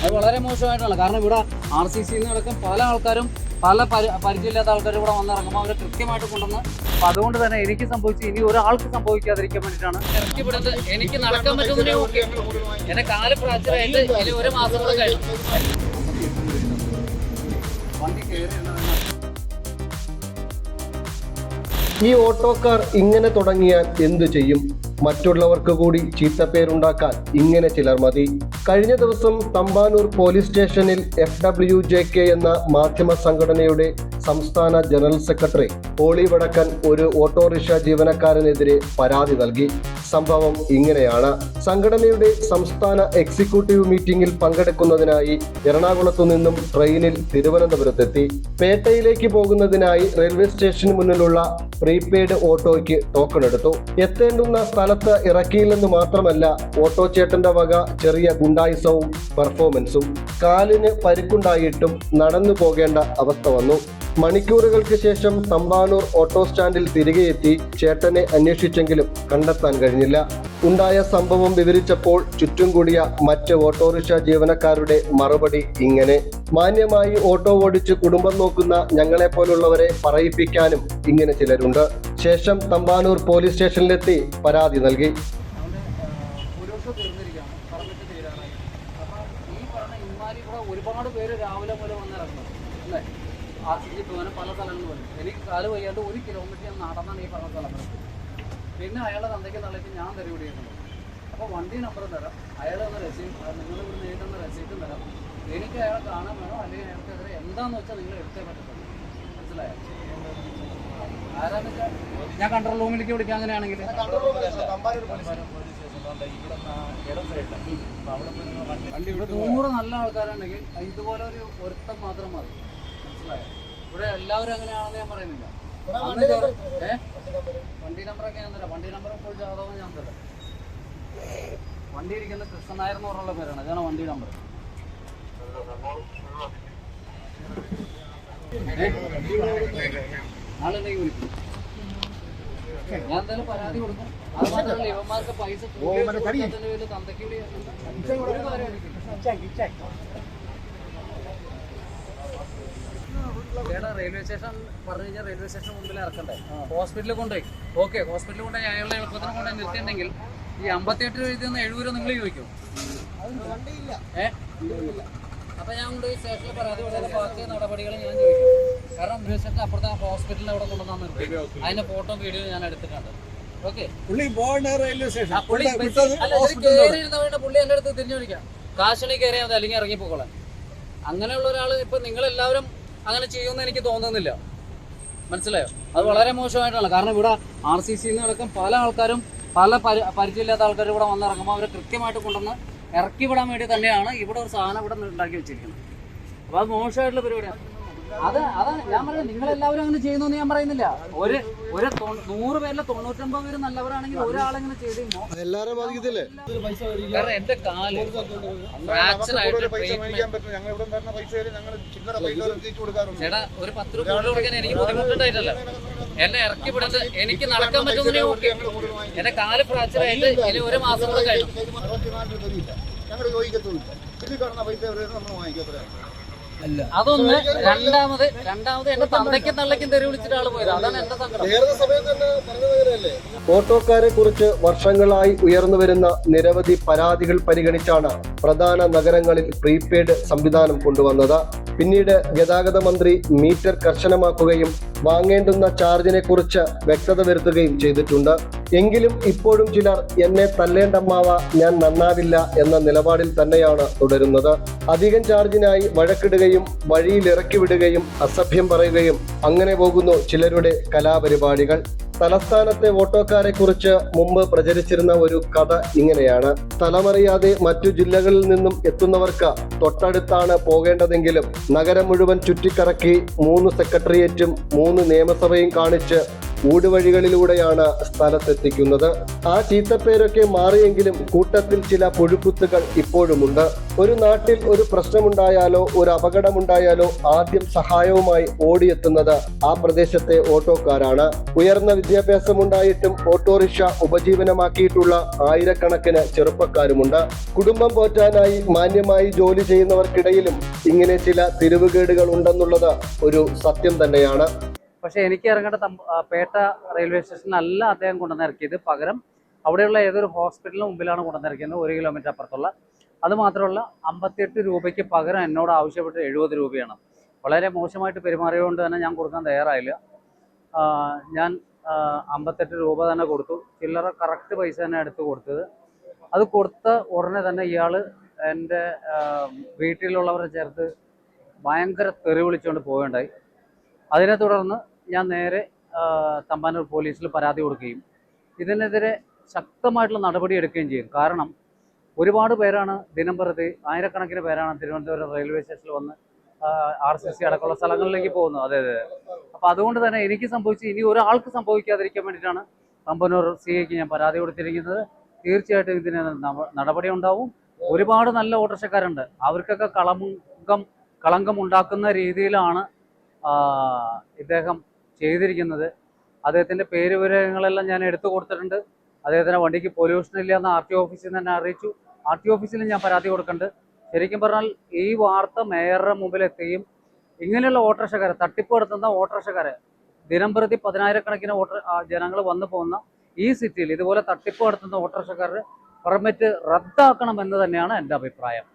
അത് വളരെ മോശമായിട്ടുള്ള. കാരണം ഇവിടെ ആർ സി സി നടക്കും. പല ആൾക്കാരും പല പരി- പരിചയമില്ലാത്ത ആൾക്കാർ ഇവിടെ വന്നിറങ്ങുമ്പോൾ അവരെ കൃത്യമായിട്ട് കൊണ്ടുവന്ന് അപ്പൊ അതുകൊണ്ട് തന്നെ എനിക്ക് സംഭവിച്ചു ഇനി ഒരാൾക്ക് സംഭവിക്കാതിരിക്കാൻ വേണ്ടിയിട്ടാണ് എനിക്ക് നടക്കാൻ പറ്റുന്നതിനെ എന്നെ കാൽ ഒരു ഈ ഓട്ടോക്കാർ ഇങ്ങനെ തുടങ്ങിയാൽ എന്തു ചെയ്യും? മറ്റുള്ളവർക്ക് കൂടി ചീത്തപ്പേരുണ്ടാക്കാൻ ഇങ്ങനെ ചിലർ മതി. കഴിഞ്ഞ ദിവസം തമ്പാനൂർ പോലീസ് സ്റ്റേഷനിൽ എഫ് ഡബ്ല്യു ജെ കെ എന്ന മാധ്യമ സംഘടനയുടെ സംസ്ഥാന ജനറൽ സെക്രട്ടറി പോളി വടക്കൻ ഒരു ഓട്ടോറിക്ഷ ജീവനക്കാരനെതിരെ പരാതി നൽകി. സംഭവം ഇങ്ങനെയാണ്. സംഘടനയുടെ സംസ്ഥാന എക്സിക്യൂട്ടീവ് മീറ്റിംഗിൽ പങ്കെടുക്കുന്നതിനായി എറണാകുളത്തു നിന്നും ട്രെയിനിൽ തിരുവനന്തപുരത്തെത്തി. പേട്ടയിലേക്ക് പോകുന്നതിനായി റെയിൽവേ സ്റ്റേഷന് മുന്നിലുള്ള പ്രീപെയ്ഡ് ഓട്ടോയ്ക്ക് ടോക്കൺ എടുത്തു എത്തേണ്ടുന്ന സ്ഥലത്ത് ഇറക്കിയില്ലെന്ന് മാത്രമല്ല ഓട്ടോ ചേട്ടന്റെ വക ചെറിയ ഗുണ്ടായിസവും പെർഫോമൻസും. കാലിന് പരിക്കുണ്ടായിട്ടും നടന്നു പോകേണ്ട അവസ്ഥ വന്നു. മണിക്കൂറുകൾക്ക് ശേഷം തമ്പാനൂർ ഓട്ടോ സ്റ്റാൻഡിൽ തിരികെ എത്തി ചേട്ടനെ അന്വേഷിച്ചെങ്കിലും കണ്ടെത്താൻ കഴിഞ്ഞില്ല. ഉണ്ടായ സംഭവം വിവരിച്ചപ്പോൾ ചുറ്റും കൂടിയ മറ്റ് ഓട്ടോറിക്ഷ ജീവനക്കാരുടെ മറുപടി ഇങ്ങനെ. മാന്യമായി ഓട്ടോ ഓടിച്ച് കുടുംബം നോക്കുന്ന ഞങ്ങളെ പോലുള്ളവരെ പറയിപ്പിക്കാനും ഇങ്ങനെ ചിലരുണ്ട്. ശേഷം തമ്പാനൂർ പോലീസ് സ്റ്റേഷനിലെത്തി പരാതി നൽകി. ഒരുപാട് പേര് രാവിലെ മുതൽ വന്നിറങ്ങുന്നത് അല്ലേ? ആർ അങ്ങനെ പല സ്ഥലങ്ങളും വരും എനിക്ക് കാൽ വയ്യാണ്ട് ഒരു കിലോമീറ്റർ ഞാൻ നടന്നാണ് ഈ പറഞ്ഞ സ്ഥലം വരെ പിന്നെ അയാളെ തന്തയ്ക്ക് തള്ളയ്ക്ക് ഞാൻ തെരുവിടിയിട്ടുണ്ട് അപ്പോൾ വണ്ടി നമ്പർ തരാം അയാൾ തന്ന രസീത് നിങ്ങൾ ഇവിടെ നേരിടുന്ന രസീറ്റും തരാം എനിക്ക് അയാളെ കാണാൻ വേണോ അല്ലെങ്കിൽ അയാൾക്കെതിരെ എന്താണെന്ന് വെച്ചാൽ നിങ്ങൾ എടുത്തേ പറ്റത്തുള്ളൂ മനസ്സിലായോ ആരാന്ന് വെച്ചാൽ ഞാൻ കൺട്രോൾ റൂമിലേക്ക് വിളിക്കാം അങ്ങനെയാണെങ്കിൽ വണ്ടി ഇവിടെ നൂറ് നല്ല ആൾക്കാരുണ്ടെങ്കിൽ ഇതുപോലെ ഒരു ഒരുത്തം മാത്രം മതി മനസ്സിലായോ ഇവിടെ എല്ലാവരും അങ്ങനെയാണെന്ന് ഞാൻ പറയുന്നില്ല. വണ്ടി നമ്പറൊക്കെ ഞാൻ തരാം. വണ്ടി നമ്പർ ഇപ്പോൾ ജാതകം ഞാൻ തരാം. വണ്ടി ഇരിക്കുന്ന കൃഷ്ണൻ നായർ എന്ന് പറഞ്ഞുള്ള പേരാണ്. അതാണ് വണ്ടി നമ്പർ നാളെന്തെങ്കിലും വിളിക്കും. ഞാൻ എന്തായാലും പരാതി കൊടുക്കും. അത് മാത്രമല്ല ഇവന്മാർക്ക് പൈസ തന്തയ്ക്ക് വിളി ഒരു കാര്യം എനിക്കില്ല. ചേട്ടാ റെയിൽവേ സ്റ്റേഷൻ പറഞ്ഞു കഴിഞ്ഞാൽ റെയിൽവേ സ്റ്റേഷൻ മുമ്പിൽ ഇറക്കണ്ടേ? ഹോസ്പിറ്റലിൽ കൊണ്ടുപോയി. ഓക്കെ ഹോസ്പിറ്റലിൽ കൊണ്ടുപോയി അയാളുടെ എളുപ്പത്തിന് കൊണ്ടുപോയി നിർത്തിയിട്ടുണ്ടെങ്കിൽ ഈ അമ്പത്തിയെട്ട് രൂപ എഴുതി തന്ന എഴുപത് രൂപ നിങ്ങൾ ചോദിക്കും. അപ്പൊ ഞാൻ കൊണ്ടുപോയി സ്റ്റേഷനിൽ പരാതി വളരെ ബാക്കി നടപടികൾ ഞാൻ ചോദിക്കും. കാരണം ദിവസത്തെ അപ്പുറത്തെ ഹോസ്പിറ്റലിൽ അവിടെ കൊണ്ടുവന്നു നിർത്തി അതിന്റെ ഫോട്ടോ വീഡിയോ ഞാൻ എടുത്തിട്ടുണ്ട്. ഓക്കെ പുള്ളി റെയിൽവേ സ്റ്റേഷൻ പുള്ളി കയറി പുള്ളി അടുത്ത് തിരിഞ്ഞു വിളിക്കാം കാശണി കയറിയാൽ മതി അല്ലെങ്കിൽ ഇറങ്ങി പോകോളാം അങ്ങനെയുള്ള ഒരാൾ ഇപ്പൊ നിങ്ങൾ എല്ലാവരും അങ്ങനെ ചെയ്യുമെന്ന് എനിക്ക് തോന്നുന്നില്ല. മനസ്സിലായോ? അത് വളരെ മോശമായിട്ടാണ്. കാരണം ഇവിടെ ആർ സി സിന്ന് അടക്കം പല ആൾക്കാരും പല പരി പരിചയമില്ലാത്ത ആൾക്കാർ ഇവിടെ വന്നിറങ്ങുമ്പോൾ അവരെ കൃത്യമായിട്ട് കൊണ്ടുവന്ന് ഇറക്കി വിടാൻ വേണ്ടി തന്നെയാണ് ഇവിടെ ഒരു സാധനം ഇവിടെ ഉണ്ടാക്കി വെച്ചിരിക്കുന്നത്. അപ്പോൾ അത് മോശമായിട്ടുള്ള പരിപാടിയാണ്. അത് അതാണ് ഞാൻ പറയുന്നത് നിങ്ങൾ എല്ലാവരും അങ്ങനെ ചെയ്യുന്നു ഞാൻ പറയുന്നില്ല ഒരു ഒരു നൂറ് പേരിലെ തൊണ്ണൂറ്റൊമ്പത് പേര് നല്ലവരാണെങ്കിൽ ഒരാളെങ്ങനെ ചെയ്തിരുന്നു കഴിയുമ്പോൾ എല്ലാരും ബാധിക്കത്തില്ലേ കാരണം എന്റെ കാൽ ഫ്രാക്ചർ ആയിട്ട് ചേട്ടാ ഒരു പത്ത് രൂപ കൊടുക്കാൻ എനിക്ക് ബുദ്ധിമുട്ടുണ്ടായിട്ടല്ല എന്നെ ഇറക്കി വിടുന്നത് എനിക്ക് നടക്കാൻ പറ്റുന്നതിനെ ഓക്കെ എന്റെ കാൽ ഫ്രാക്ചർ ആയിട്ട് ഇനി ഒരു മാസം കൂടെ കഴിഞ്ഞു ഞങ്ങൾ ചോദിക്കത്തുമില്ല ഇതിൽ കാണുന്ന പൈസ നമ്മൾ വാങ്ങിക്കത്തില്ല അതൊന്ന് രണ്ടാമത് രണ്ടാമത് എന്റെ തന്തയ്ക്കും തള്ളയ്ക്കും തെറി വിളിച്ചിട്ട് ആൾ പോയത്. അതാണ് എന്റെ സങ്കടം. ഓട്ടോക്കാരെ കുറിച്ച് വർഷങ്ങളായി ഉയർന്നു വരുന്ന നിരവധി പരാതികൾ പരിഗണിച്ചാണ് പ്രധാന നഗരങ്ങളിൽ പ്രീപെയ്ഡ് സംവിധാനം കൊണ്ടുവന്നത്. പിന്നീട് ഗതാഗത മന്ത്രി മീറ്റർ കർശനമാക്കുകയും വാങ്ങേണ്ടുന്ന ചാർജിനെ കുറിച്ച് വ്യക്തത വരുത്തുകയും ചെയ്തിട്ടുണ്ട്. എങ്കിലും ഇപ്പോഴും ചിലർ എന്നെ തല്ലേണ്ടമ്മാവ ഞാൻ നന്നാവില്ല എന്ന നിലപാടിൽ തന്നെയാണ് തുടരുന്നത്. അധികം ചാർജിനായി വഴക്കിടുകയും വഴിയിൽ ഇറക്കി വിടുകയും അസഭ്യം പറയുകയും അങ്ങനെ പോകുന്നു ചിലരുടെ കലാപരിപാടികൾ. തലസ്ഥാനത്തെ ഓട്ടോക്കാരെ കുറിച്ച് മുമ്പ് പ്രചരിച്ചിരുന്ന ഒരു കഥ ഇങ്ങനെയാണ്. സ്ഥലമറിയാതെ മറ്റു ജില്ലകളിൽ നിന്നും എത്തുന്നവർക്ക് തൊട്ടടുത്താണ് പോകേണ്ടതെങ്കിലും നഗരം മുഴുവൻ ചുറ്റിക്കറക്കി മൂന്ന് സെക്രട്ടേറിയറ്റും മൂന്ന് നിയമസഭയും കാണിച്ച് ഊടുവഴികളിലൂടെയാണ് സ്ഥലത്തെത്തിക്കുന്നത്. ആ ചീത്തപ്പേരൊക്കെ മാറിയെങ്കിലും കൂട്ടത്തിൽ ചില പുഴുക്കുത്തുകൾ ഇപ്പോഴുമുണ്ട്. ഒരു നാട്ടിൽ ഒരു പ്രശ്നമുണ്ടായാലോ ഒരു അപകടമുണ്ടായാലോ ആദ്യം സഹായവുമായി ഓടിയെത്തുന്നത് ആ പ്രദേശത്തെ ഓട്ടോക്കാരാണ്. ഉയർന്ന വിദ്യാഭ്യാസമുണ്ടായിട്ടും ഓട്ടോറിക്ഷ ഉപജീവനമാക്കിയിട്ടുള്ള ആയിരക്കണക്കിന് ചെറുപ്പക്കാരുമുണ്ട്. കുടുംബം പോറ്റാനായി മാന്യമായി ജോലി ചെയ്യുന്നവർക്കിടയിലും ഇങ്ങനെ ചില തിരിവുകേടുകൾ ഉണ്ടെന്നുള്ളത് ഒരു സത്യം തന്നെയാണ്. പക്ഷേ എനിക്ക് ഇറങ്ങേണ്ട പേട്ട റെയിൽവേ സ്റ്റേഷനിലല്ല അദ്ദേഹം കൊണ്ടുവന്നിറക്കിയത്. പകരം അവിടെയുള്ള ഏതൊരു ഹോസ്പിറ്റലിന് മുമ്പിലാണ് കൊണ്ടുവന്നിറക്കിയത്. ഒരു കിലോമീറ്റർ അപ്പുറത്തുള്ള. അത് മാത്രമല്ല അമ്പത്തിയെട്ട് രൂപയ്ക്ക് പകരം എന്നോട് ആവശ്യപ്പെട്ട് എഴുപത് രൂപയാണ്. വളരെ മോശമായിട്ട് പെരുമാറിയതുകൊണ്ട് തന്നെ ഞാൻ കൊടുക്കാൻ തയ്യാറായില്ല. ഞാൻ അമ്പത്തെട്ട് രൂപ തന്നെ കൊടുത്തു. ചില്ലറ കറക്റ്റ് പൈസ തന്നെ എടുത്ത് കൊടുത്തത്. അത് കൊടുത്ത ഉടനെ തന്നെ ഇയാൾ എന്റെ വീട്ടിലുള്ളവരെ ചേർത്ത് ഭയങ്കര തെറി വിളിച്ചുകൊണ്ട് പോവുകയുണ്ടായി. അതിനെ തുടർന്ന് ഞാൻ നേരെ തമ്പാനൂർ പോലീസിൽ പരാതി കൊടുക്കുകയും ഇതിനെതിരെ ശക്തമായിട്ടുള്ള നടപടി എടുക്കുകയും ചെയ്യും. കാരണം ഒരുപാട് പേരാണ് ദിനം പ്രതി ആയിരക്കണക്കിന് പേരാണ് തിരുവനന്തപുരം റെയിൽവേ സ്റ്റേഷനിൽ വന്ന് ആർ സി സി അടക്കമുള്ള സ്ഥലങ്ങളിലേക്ക് പോകുന്നത്. അതെ അതെ അപ്പം അതുകൊണ്ട് തന്നെ എനിക്ക് സംഭവിച്ച് ഇനി ഒരാൾക്ക് സംഭവിക്കാതിരിക്കാൻ വേണ്ടിയിട്ടാണ് തമ്പനൂർ സി ഐക്ക് ഞാൻ പരാതി കൊടുത്തിരിക്കുന്നത്. തീർച്ചയായിട്ടും ഇതിന് നടപടി ഉണ്ടാവും. ഒരുപാട് നല്ല ഓട്ടർഷക്കാരുണ്ട് അവർക്കൊക്കെ കളങ്കം കളങ്കം ഉണ്ടാക്കുന്ന രീതിയിലാണ് ഇദ്ദേഹം ചെയ്തിരിക്കുന്നത്. അദ്ദേഹത്തിന്റെ പേര് വിവരങ്ങളെല്ലാം ഞാൻ എടുത്തു കൊടുത്തിട്ടുണ്ട്. അദ്ദേഹത്തിന്റെ വണ്ടിക്ക് പൊല്യൂഷൻ ഇല്ല എന്ന് ആർ ടി ഓഫീസിൽ നിന്ന് തന്നെ അറിയിച്ചു. ആർ ടി ഓഫീസിൽ ഞാൻ പരാതി കൊടുക്കുന്നുണ്ട്. ശരിക്കും പറഞ്ഞാൽ ഈ വാർത്ത മേയറുടെ മുമ്പിൽ എത്തുകയും ഇങ്ങനെയുള്ള ഓട്ടോറിക്ഷക്കാരെ തട്ടിപ്പ് നടത്തുന്ന ഓട്ടോറിക്ഷക്കാരെ ദിനം പ്രതി പതിനായിരക്കണക്കിന് ജനങ്ങൾ വന്നു പോകുന്ന ഈ സിറ്റിയിൽ ഇതുപോലെ തട്ടിപ്പ് നടത്തുന്ന ഓട്ടോറിക്ഷക്കാരുടെ പെർമിറ്റ് റദ്ദാക്കണം എന്ന് തന്നെയാണ് എന്റെ അഭിപ്രായം.